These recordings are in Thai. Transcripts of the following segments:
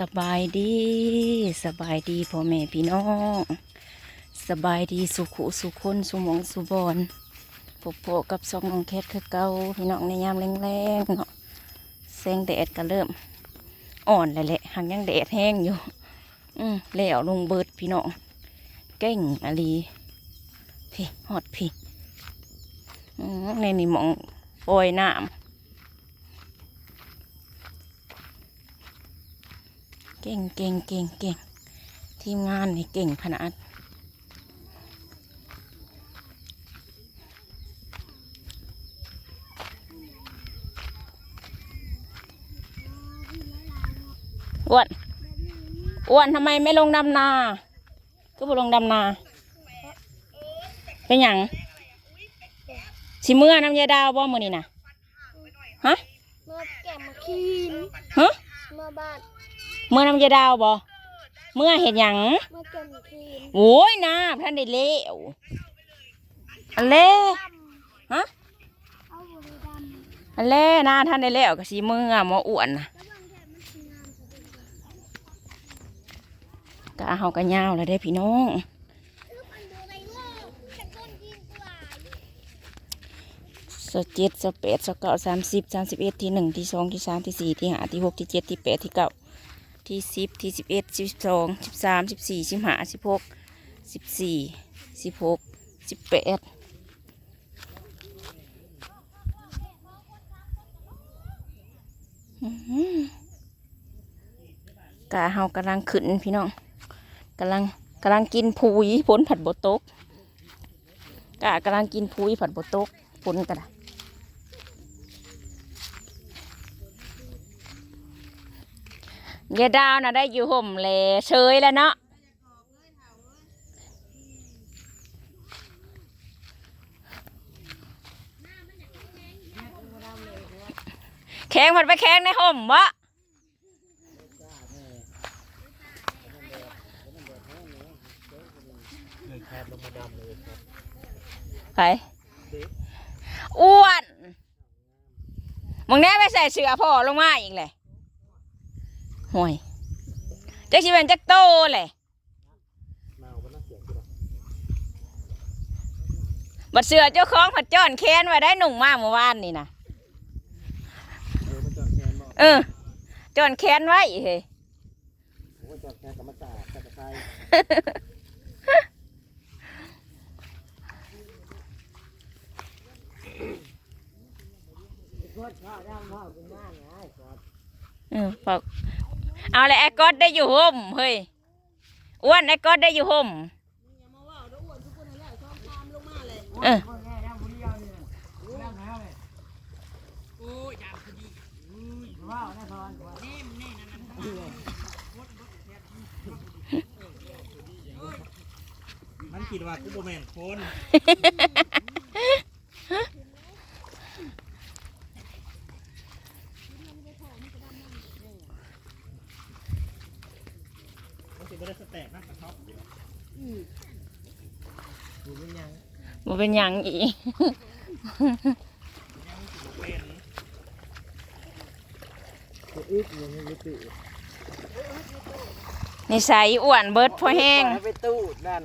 สบายดีสบายดีพ่อแม่พี่น้องสบายดีสุขุสุคนสุมองสุบอนพบพกับสองน้องแคทคือเก่าพี่น้องในยามแรงๆเนาะแสงแดดก็เริ่ม อ่อนแล้วแหละหันยังแดดแห้งอยู่ อืมแล้วลงเบิดพี่น้องเก่งอะลีพี่ฮอดพี่อืมในนี่มองปล่อยน้ำ เก่งเก่งเก่งเก่งทีมงานนี่เก่งขนาดอ้วนอ้วนทำไมไม่ลงดำนา ก็บ่ลงดำนา เป็นหยังสิเมื่อน้ำยาดาวบ่มือนี่นะฮะมาแกะมาคีนฮะมาบ้าน เมื่อน้ำยาดาวบ่เมื่อเห็นหยังมาแกะมาคีนโอ้ยนาท่านได้เล้วอันเล่ฮะเอาบริดำอันเล่นาท่านได้แล้วก็สีมือหมออ้วนนะแล้วบางแกะมันคืองามกะเฮากะยาวแล้วได้พี่น้องคือมันดูไปโง่แต่คนกินกว่าสเจ็ดสแปดสเก้าสามสิบสามสิบเอ็ดที่หนึ่งที่สองที่สามที่สี่ที่ห้าที่หกที่เจ็ดที่แปดที่เก้า ที่สิบที่สิบเอ็ดสิบสองสิบสามสิบสี่สิบห้าสิบหกสิบสี่สิบหกสิบแปดกะเฮากำลังขึ้นพี่น้องกำลังกำลังกินพุยผลผัดบตกกะกำลังกินพุยผัดบตกผลกระดา ยายดาวน่ะได้อยู่ห่มแลยเชยแล้วเนาะแข้งมันไปแข้งในห่มวะไปอ้วนมึงแน่ไปใส่เสื้อพ่อลงมาอีกเลย ห่วยจักชิเป็นจักโตเลยบัดเสือเจ้าของผัดจ้อนแค้นไว้ได้หนุ่งมากเมื่อวานนี่นะเออจ้อนแค้นไว้เฮ้ย จอดแค่กรรมศาสตร์กระชายเออพอกเอาเลยไอ้ก๊อตได้อยู่ห่มเฮ้ยอ้วนไอ้ก๊อตได้อยู่ห่มเออมันคิดว่ากูโบแมนคนมันสิบ่ได้สแต็กนะกระทบอยู่ดูเป็นยัง บ่เป็นหยังอีกเป็นตัวอึกยังไม่ตื่นนิสัยอ้วนเบิดพอแห้ง ไปตู้นั่น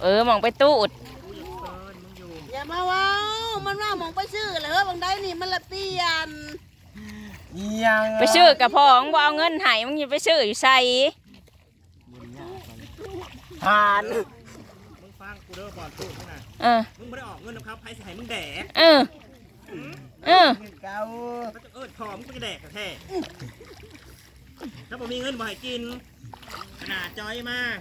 เออมองไปตูดอย่ามาเว้ามันว่าหมองไปซื้อเลยเฮ้ยบางได้นี่มันละเปลี่ยนยังไปซื้อกับพ่อของบ่เอาเงินให้มึงอย่าไปซื้ออยู่ใส่ ทานมึง ฟังกูเด้อก่อนพูดนี่นะเออ มึงไม่ได้ออกเงินนะครับไพ่สิให้มึงแดกเออ เออ เก้าเขาจะเอิดพอมึงก็จะแดกกระแท้ถ้าผมมีเงินบ่ให้กินขนาดจอยมาก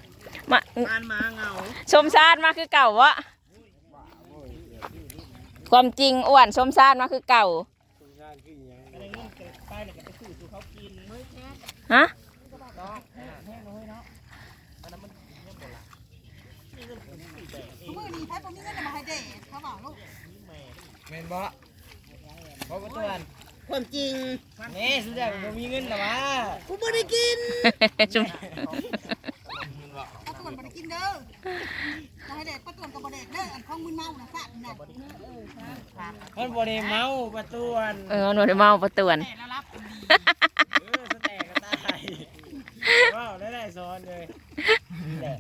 มาปานมาเหงาชมชาติมาคือเก่าวะความจริงอ้วนชมชาติมาคือเก่า อะไรเงินเกิดไปเนี่ยก็ไปซื้อสู่เขากินฮะเมื่อนี้ถ้าตรง นี้เงินจะมาให้เด็กเขาบอกลูกแมนบ่เพราะว่าตัวนั้นความจริงนี่สุดยอดผมมีเงินหรอวะกูไม่ได้กินชมป้าตวนไม่ได้กินเด้อจะให้เด็กป้าตวนกับบเด็กเด้ออันของมึนเมานะฝากนะมันบ่ได้เมาประตูอันเออหนูได้เมาประตวนเออสแต็กก็ตายว้าวได้ได้ซ้อนเลยนี่แหละ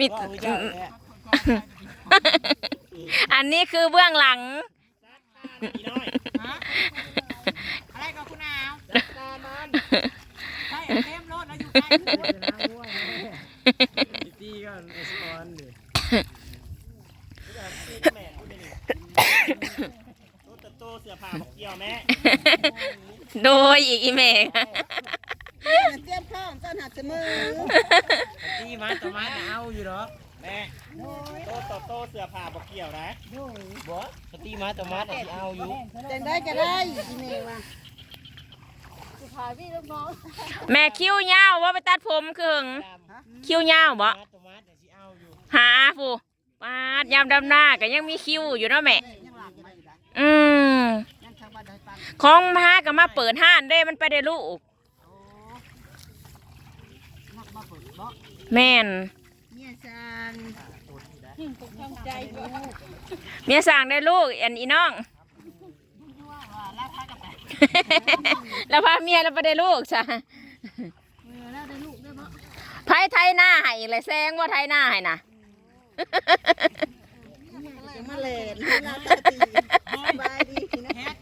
มีว้าวเจ้แหละอันนี้คือเบื้องหลัง อีน้อยฮะอะไรก็คุณอาวจัดการมันใช่เต็มรถแล้วอยู่ใกล้ด้วยอีตี้ก็ไอซ้อนดิแม่พูดได้ดิโตตะโตเสือผ้าบอกเกี่ยวแม่ โดยอีกอีเมก เตรียมข้าวต้นหัดเสมอ ตีมาต่อมาจะเอาอยู่ หรอแม่โตตะโตเสือผ้าบอกเกี่ยวนะบ่ตีมาต่อมาจะเอาอยู่จังได้ก็ได้อีเมลว่าแม่คิ้วยาวว่าไปตัดผมคือหึงคิ้วยาวบ่มาต่อมาจะสิเอาอยู่หาฟูปาดยามดำหน้าก็ยังมีคิ้วอยู่เนาะแม่ยังหลังอยู่ได้อยู่ได้อืมยังชาวบ้านได้ปันของมาหาก็มาเปิดห้านได้มันไปได้ลูกโอ้นักมาเปิดบ่แม่นเนี่ยจัง เมียสั่งได้ลูกอันอีน้องว่าลากพากระแตแล้วพาเมียแล้วไปได้ลูกจ้ะเออแล้วได้ลูกได้บ่ไผไทยหน้าให้อีกเลยแซงว่าไทยหน้าให้นะจะมาเล่นเวลาตาตีสบายดีนะแฮก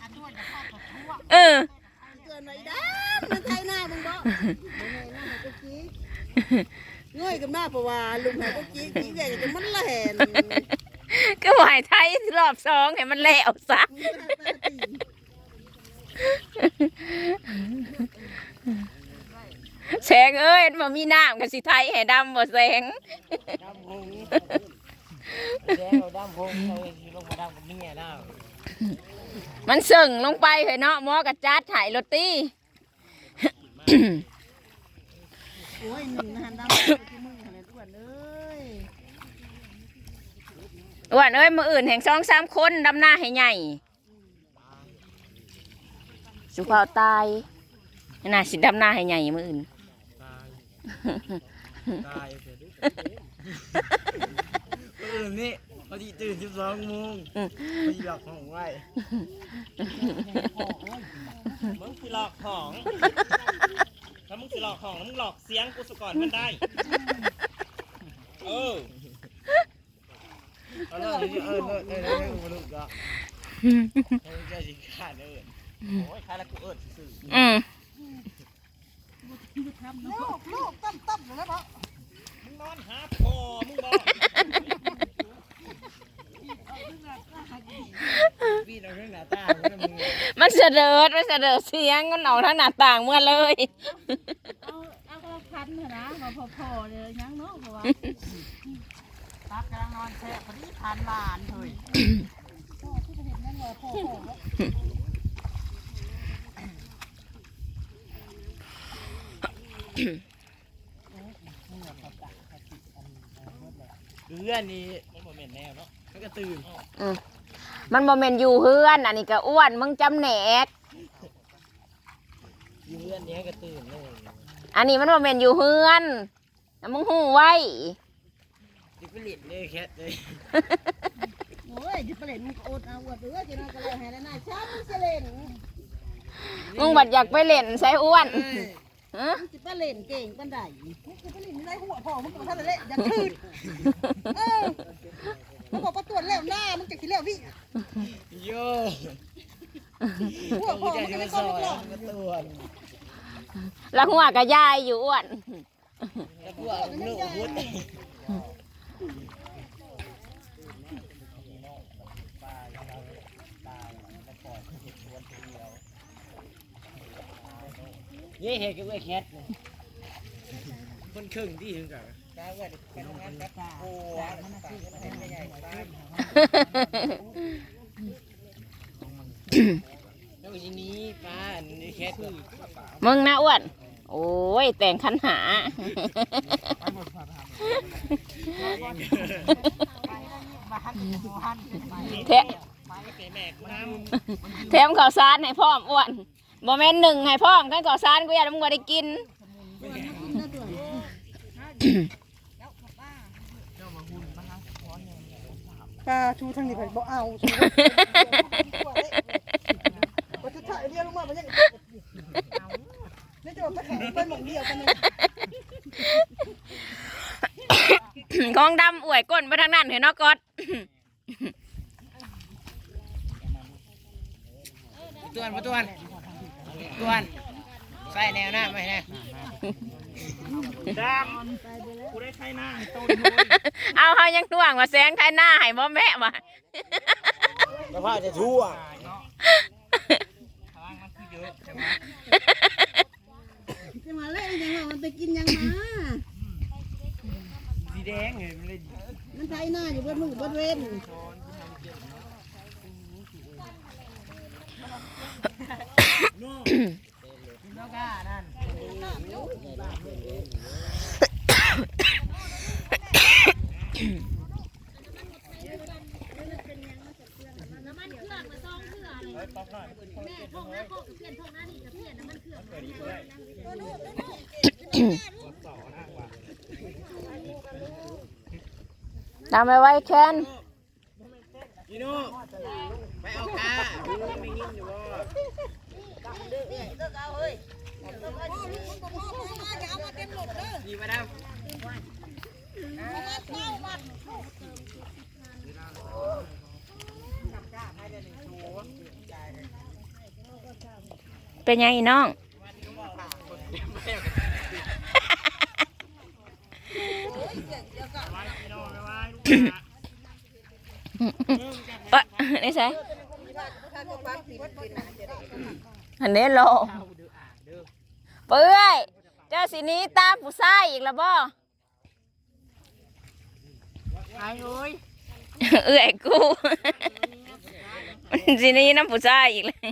อันด้วยจะเข้ากับทั่วเออเกินไปด้มันไทยหน้ามึงบ่เงยหน้าให้กูกี้ เงยกับหน้าเพราะว่าลุงให้กูกี้กี้ใหญ่จะมันแหลนก็ไหวไทยรอบสองให้มันแล้วซะแสงเอ้ยมันมีน้ำกับสิไทยให้ดำบ่แสงดำพงแดงเราดำพงเลยลงมาดำกับเมียแล้วมันสึ่งลงไปเหยเนาะหมอกับจัดถ่ายรถตี้โอ้ยหนึ่งหันดำที่มึงหันอ้วนเอ้ยอ้วนเอ้ยมืออื่นแห่งสองสามคนดำหน้าให้ใหญ่ สุภาพตายน่าสิดำหน้าให้ใหญ่มืออื่นตายตายเสียดิตื่นนี่พอดีตื่นสิบสองโมงพอดีหลับของไว้มึงคือหลอกของ อกของมึงหลอกเสียงกูสก่อนมันได้ เออเอาเลยเออเออเออเออมาลูกก็เออจะสิขาดเออโอ้ยใครละกูเอิดซื่ออืมลูกลูกตั้มตั้มเลยบ่มึงนอนหาพ่อมึงบอกพี่เราเรื่องหน้าตามันมึงมันเสดดมันเสดดเสียงมันออกทางหน้าต่างเมื่อเลย เอาเอาก็พันเถอะนะ มาพอๆเลยยังเนาะเพราะว่าตักกำลังนอนแช่พอดีทานหลานเฮ้ยเรื่องนี้มันโมเมนต์แนวเนาะมันก็ตื่นมันโมเมนอยู่เฮือน อันนี้ก็อ้วนมึงจำแหนกอยู่เรื่องนี้ก็ตื่นเลย อันนี้มันโมเมนอยู่เฮือนแล้วมึงหูไว้ดิบลิตเลยแคทเลยโอ้ยจะไปเล่นมึงก็อดเอาอวดเด้อจะนอนก็เลยให้ได้นายช้ามึงจะเล่นมึงบัดอยากไปเล่นใส่อ้วนฮะมึงจะไปเล่นเก่งปานใดมึงจะไปเล่นในหัวพ่อมึงก็บ่ทันได้เล่นอย่าคืนเออมึงบอกประตรวจแล้วหน้ามึงจะขี้แล้วพี่โย่หัวพ่อใจมึงก็จะไม่มาต้สองอนหรอกมาตรวจ แล้วหัวกับยายอยู่อ้วนแล้วพวกลูกพุทธเย่เห็ดกับไอ้แคทเลยคนครึ่งที่ถึงกับการว่าไปทำงานกับโอ้มันน่ะสิเป็นยังไงบ้างแล้วทีนี้ป้าอันนี้แคทคือ มึงนะอ้วน โอ้ย แต่งคันหา แถมแถมข้าวสารให้พ่อมอ้วนบ่แม่นหนึ่งให้พ่อมกันข้าวสารกูอยากมึงบ่ได้กินป้าชูทางนี้ไปบ่เอาบ่จะถ่ายเรียนลงมาบ่ยัง กองดำอวยก้นไปทางนั้นเห็นนอกกอดตวนตวนตวนใส่แนวหน้าไม่แน่ดำกูได้ใช้หน้าเอาเขายังต่วงว่าแสงไทยหน้าให้บ่แม่มาแล้วพ่อจะท่วเนาะพลังมัอเะ ไงมันไปกินยังมาสีแดงเห็นมันเลยมันไทยหน้าอยู่บนมือบนเว้น แล้วก็นั่น น้ำมันเครื่องมาซองเครื่องเลยแม่ทงหน้าโคกเปลี่ยนทงหน้านี่จะเปลี่ยนน้ำมันเครื่อง ตามไปไว้แคนพี่นุไปเอากาไม่ยินอยู่บ่ดีมาดาม เป็นยังอีน้อง ปะนี่ใช่อันนี้โลเปื่อยเจ้าสีนี้ตามผู้ชายอีกแล้วบ่ไอ้โอ้ยเอื้อยกูสีนี้น้ำผู้ชายอีกเลย